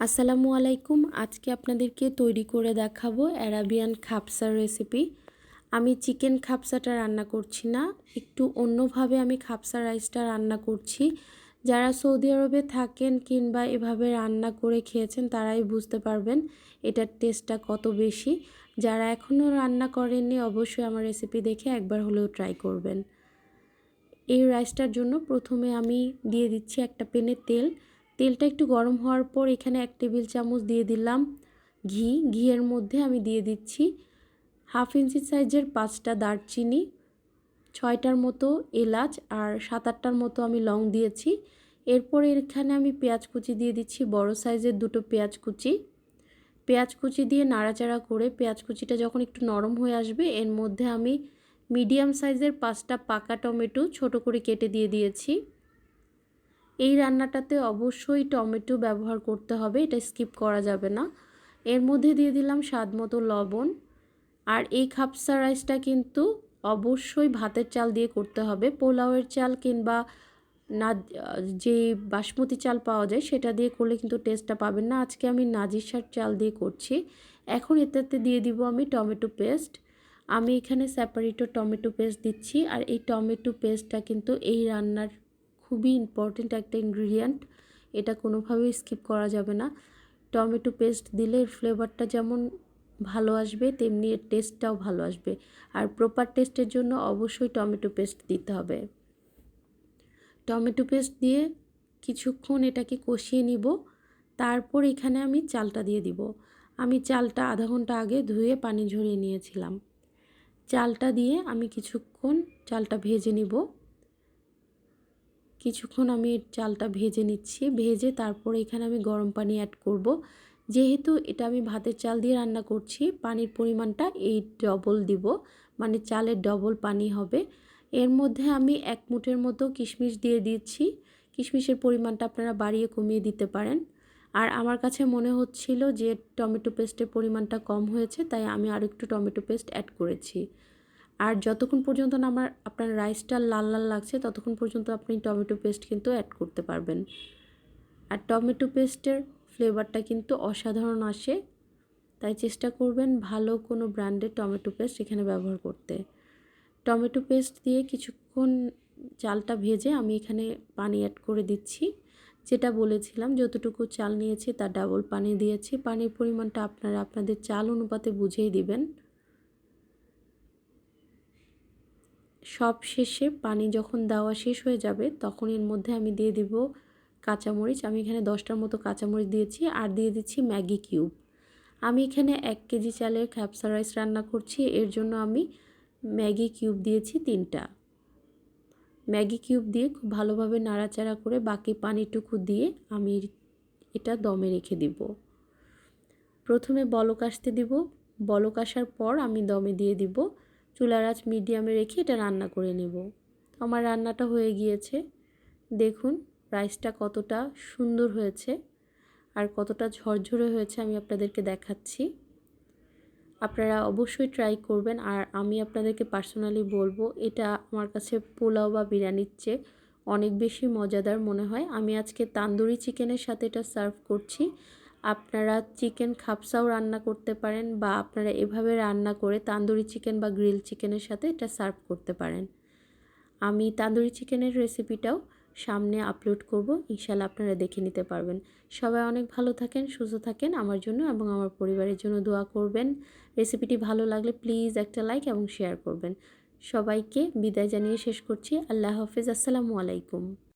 আসসালামু আলাইকুম। আজকে আপনাদেরকে তৈরি করে দেখাবো অ্যারাবিয়ান খাপসার রেসিপি আমি চিকেন খাপসাটা রান্না করছি না, একটু অন্যভাবে আমি খাপসা রাইসটা রান্না করছি। যারা সৌদি আরবে থাকেন কিংবা এভাবে রান্না করে খেয়েছেন, তারাই বুঝতে পারবেন এটার টেস্টটা কত বেশি। যারা এখনও রান্না করেননি, অবশ্যই আমার রেসিপি দেখে একবার হলেও ট্রাই করবেন। এই রাইসটার জন্য প্রথমে আমি দিয়ে দিচ্ছি একটা পেনে তেল। তেলটা একটু গরম হওয়ার পর এখানে এক টেবিল চামচ দিয়ে দিলাম ঘি। ঘিয়ের মধ্যে আমি দিয়ে দিচ্ছি হাফ ইঞ্চি সাইজের পাঁচটা দারচিনি, ছয়টার মতো এলাচ আর সাত আটটার মতো আমি লং দিয়েছি। এরপর এখানে আমি পেঁয়াজ কুচি দিয়ে দিচ্ছি, বড় সাইজের দুটো পেঁয়াজ কুচি। পেঁয়াজ কুচি দিয়ে নাড়াচাড়া করে পেঁয়াজ কুচিটা যখন একটু নরম হয়ে আসবে, এর মধ্যে আমি মিডিয়াম সাইজের পাঁচটা পাকা টমেটো ছোট করে কেটে দিয়ে দিয়েছি। এই রান্নাটাতে অবশ্যই টমেটো ব্যবহার করতে হবে, এটা স্কিপ করা যাবে না। এর মধ্যে দিয়ে দিলাম স্বাদ মতো লবণ। আর এই খাপসা রাইসটা কিন্তু অবশ্যই ভাতের চাল দিয়ে করতে হবে। পোলাওয়ের চাল কিংবা না, যে বাসমতি চাল পাওয়া যায় সেটা দিয়ে করলে কিন্তু টেস্টটা পাবেন না। আজকে আমি নাজিসার চাল দিয়ে করছি। এখন এটাতে দিয়ে দিব আমি টমেটো পেস্ট। আমি এখানে সেপারেটো টমেটো পেস্ট দিচ্ছি। আর এই টমেটো পেস্টটা কিন্তু এই রান্নার খুবই ইম্পর্টেন্ট একটা ইনগ্রিডিয়েন্ট এটা কোনোভাবেই স্কিপ করা যাবে না। টমেটো পেস্ট দিলে এর ফ্লেভারটা যেমন ভালো আসবে, তেমনি এর টেস্টটাও ভালো আসবে। আর প্রপার টেস্টের জন্য অবশ্যই টমেটো পেস্ট দিতে হবে। টমেটো পেস্ট দিয়ে কিছুক্ষণ এটাকে কষিয়ে নিব, তারপর এখানে আমি চালটা দিয়ে দিব। আমি চালটা আধা ঘণ্টা আগে ধুয়ে পানি ঝরিয়ে নিয়েছিলাম। চালটা দিয়ে আমি কিছুক্ষণ চালটা ভেজে নিব। কিছুক্ষণ আমি চালটা ভেজে নিচ্ছি। ভেজে তারপরে এখানে আমি গরম পানি অ্যাড করব। যেহেতু এটা আমি ভাতের চাল দিয়ে রান্না করছি, পানির পরিমাণটা এই ডবল দিব। মানে চালের ডবল পানি হবে। এর মধ্যে আমি এক মুঠের মতো কিশমিশ দিয়ে দিচ্ছি। কিশমিশের পরিমাণটা আপনারা বাড়িয়ে কমিয়ে দিতে পারেন। আর আমার কাছে মনে হচ্ছিল যে টমেটো পেস্টের পরিমাণটা কম হয়েছে, তাই আমি আরও একটু টমেটো পেস্ট অ্যাড করেছি। আর যতক্ষণ পর্যন্ত না আমার আপনার রাইসটা লাল লাল লাগছে, ততক্ষণ পর্যন্ত আপনি টমেটো পেস্ট কিন্তু অ্যাড করতে পারবেন। আর টমেটো পেস্টের ফ্লেভারটা কিন্তু অসাধারণ আসে। তাই চেষ্টা করবেন ভালো কোনো ব্র্যান্ডের টমেটো পেস্ট এখানে ব্যবহার করতে। টমেটো পেস্ট দিয়ে কিছুক্ষণ চালটা ভেজে আমি এখানে পানি অ্যাড করে দিচ্ছি। যেটা বলেছিলাম, যতটুকু চাল নিয়েছি তার ডাবল পানি দিয়েছি। পানির পরিমাণটা আপনারা আপনাদের চাল অনুপাতে বুঝেই দিবেন। সব শেষে পানি যখন দেওয়া শেষ হয়ে যাবে, তখন এর মধ্যে আমি দিয়ে দিব কাঁচামরিচ। আমি এখানে দশটার মতো কাঁচামরিচ দিয়েছি আর দিয়ে দিচ্ছি ম্যাগি কিউব। আমি এখানে এক কেজি চালের খ্যাপসা রাইস রান্না করছি। এর জন্য আমি ম্যাগি কিউব দিয়েছি তিনটা। ম্যাগি কিউব দিয়ে খুব ভালোভাবে নাড়াচাড়া করে বাকি পানিটুকু দিয়ে আমি এটা দমে রেখে দিব। প্রথমে বলক আসতে দিব। বলক আসার পর আমি দমে দিয়ে দিব। চুলার আঁচ মিডিয়ামে রেখে এটা রান্না করে নেব। আমার রান্নাটা হয়ে গিয়েছে। দেখুন রাইসটা কতটা সুন্দর হয়েছে আর কতটা ঝরঝরে হয়েছে আমি আপনাদেরকে দেখাচ্ছি। আপনারা অবশ্যই ট্রাই করবেন আর আমি আপনাদেরকে পার্সোনালি বলব, এটা আমার কাছে পোলাও বা বিরিয়ানির চেয়ে অনেক বেশি মজাদার মনে হয়। আমি আজকে তান্দুরি চিকেনের সাথে এটা সার্ভ করছি। আপনারা চিকেন খাপসাও রান্না করতে পারেন বা আপনারা এভাবে রান্না করে তান্দুরি চিকেন বা গ্রিল চিকেনের সাথে এটা সার্ভ করতে পারেন। আমি তান্দুরি চিকেনের রেসিপিটাও সামনে আপলোড করব ইনশাল্লাহ আপনারা দেখে নিতে পারবেন। সবাই অনেক ভালো থাকেন, সুস্থ থাকেন আমার জন্য এবং আমার পরিবারের জন্য দোয়া করবেন। রেসিপিটি ভালো লাগলে প্লিজ একটা লাইক এবং শেয়ার করবেন। সবাইকে বিদায় জানিয়ে শেষ করছি। আল্লাহ হাফিজ। আসসালামু আলাইকুম।